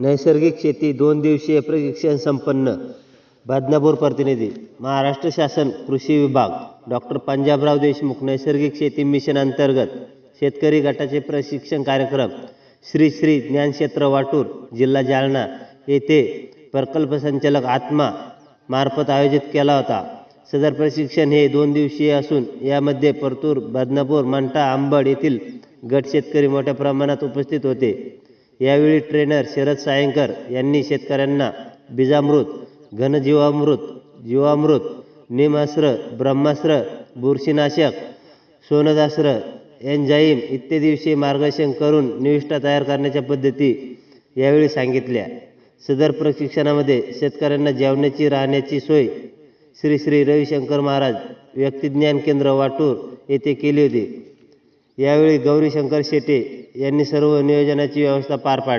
नैसर्गिक शेती दोन दिवसीय प्रशिक्षण संपन्न. बदनापूर प्रतिनिधी महाराष्ट्र शासन कृषी विभाग. डॉक्टर पंजाबराव देशमुख नैसर्गिक शेती मिशन अंतर्गत शेतकरी गटाचे प्रशिक्षण कार्यक्रम. श्री श्री ज्ञानक्षेत्र वाटूर जिल्हा जालना येथे प्रकल्प संचालक आत्मा मार्फत आयोजित केला होता. सदर प्रशिक्षण हे दोन दिवसीय असून यामध्ये परतूर बदनापूर मंठा आंबड येथील गट शेतकरी मोठ्या प्रमाणात उपस्थित होते. यावेळी ट्रेनर शरद सायंकर यांनी शेतकऱ्यांना बीजामृत घनजीवामृत जीवामृत निमास्त्र ब्रह्मास्त्र बुरशीनाशक सोनदास्त्र एन्झाईम इत्यादीविषयी मार्गदर्शन करून निविष्ठा तयार करण्याच्या पद्धती यावेळी सांगितल्या. सदर प्रशिक्षणामध्ये शेतकऱ्यांना जेवणाची राहण्याची सोय श्री श्री रविशंकर महाराज व्यक्तिज्ञान केंद्र वाटूर येथे केली होती. यावेळी गौरीशंकर शेटे यांनी सर्व नियोजनाची व्यवस्था पार पाडली.